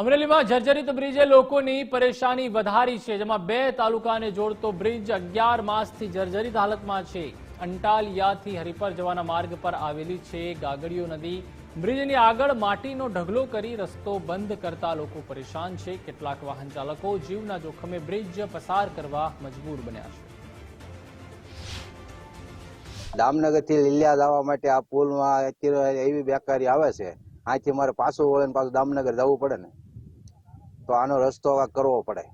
અમરેલીમાં જર્જરિત બ્રિજે લોકોની પરેશાની વધારી છે, જેમાં બે તાલુકાને જોડતો બ્રિજ અગિયાર માસથી જર્જરિત હાલતમાં છે. અંટાલિયાથી હરિપર જવાના માર્ગ પર આવેલી છે ગાગડીઓ નદી. બ્રિજની આગળ માટીનો ઢગલો કરી રસ્તો બંધ કરતા લોકો પરેશાન છે. કેટલાક વાહન ચાલકો જીવના જોખમે બ્રિજ પસાર કરવા મજબૂર બન્યા છે. દામનગરથી લીલિયા જવા માટે આ પુલમાં અત્યારે એવી બેકારી આવે છે. અહીંથી મારે પાછું વળે પાછું દામનગર જવું પડે ને. તો આનો રસ્તો કરવો પડે.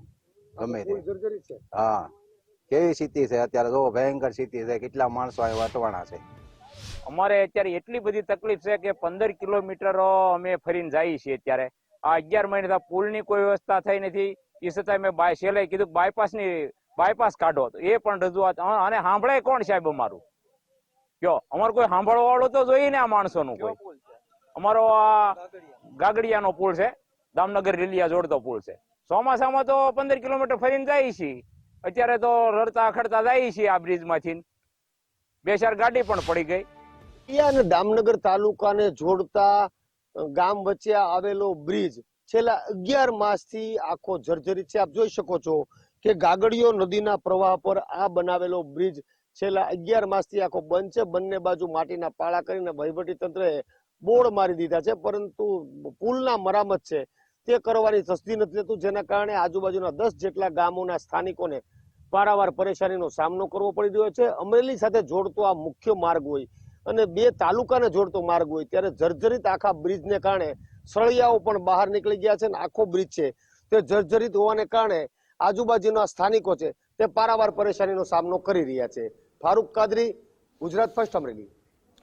ગમે તે. હા. કેવી સ્થિતિ છે? અત્યારે જો ભયંકર સ્થિતિ છે. કેટલા માણસો અહીં વટવાણા છે? અમારે અત્યારે એટલી બધી તકલીફ છે કે પંદર કિલોમીટર અમે ફરીને જઈએ છીએ અત્યારે. આ અગિયાર મહિના પુલની કોઈ વ્યવસ્થા થઈ નથી. એ છતાં મેં બાય છેલ્લે કીધું બાયપાસની બાયપાસ કાઢો. તો એ પણ રજૂઆત અને સાંભળે કોણ સાહેબ અમારું? કયો અમારે કોઈ સાંભળવા વાળો તો જોઈએ ને આ માણસોનું કોઈ? અમારો આ ગાગડિયાનો પુલ છે. દામનગર લીલિયા જોડતો પુલ છે. ચોમાસામાં તો પંદર કિલોમીટર ફરીને જાય છે. અત્યારે તો રડતા ખડતા જાય છે આ બ્રિજમાંથી બે ચાર ગાડી પણ પડી ગઈ. અને દામનગર તાલુકાને જોડતા ગામ વચ્ચે આવેલો બ્રિજ છેલ્લા અગિયાર માસથી આખો જર્જરિત છે. આપ જોઈ શકો છો કે ગાગડીયો નદીના પ્રવાહ પર આ બનાવેલો બ્રિજ છેલ્લા અગિયાર માસથી આખો બંધ છે. બંને બાજુ માટીના પાળા કરીને વહીવટી તંત્રે બોર્ડ મારી દીધા છે. પરંતુ પુલના મરામત છે તે કરવાની સસ્તી નથી લેતું જેના કારણે આજુબાજુના દસ જેટલા ગામોના સ્થાનિકોને પારાવાર પરેશાનીનો સામનો કરવો પડી રહ્યો છે. અમરેલી સાથે જોડતો આ મુખ્ય માર્ગ હોય અને બે તાલુકાને જોડતો માર્ગ હોય, ત્યારે જર્જરિત આખા બ્રિજને કારણે સળિયાઓ પણ બહાર નીકળી ગયા છે અને આખો બ્રિજ છે તે જર્જરિત હોવાને કારણે આજુબાજુના સ્થાનિકો છે તે પારાવાર પરેશાનીનો સામનો કરી રહ્યા છે. ફારૂક કાદરી, ગુજરાત ફર્સ્ટ અમરેલી.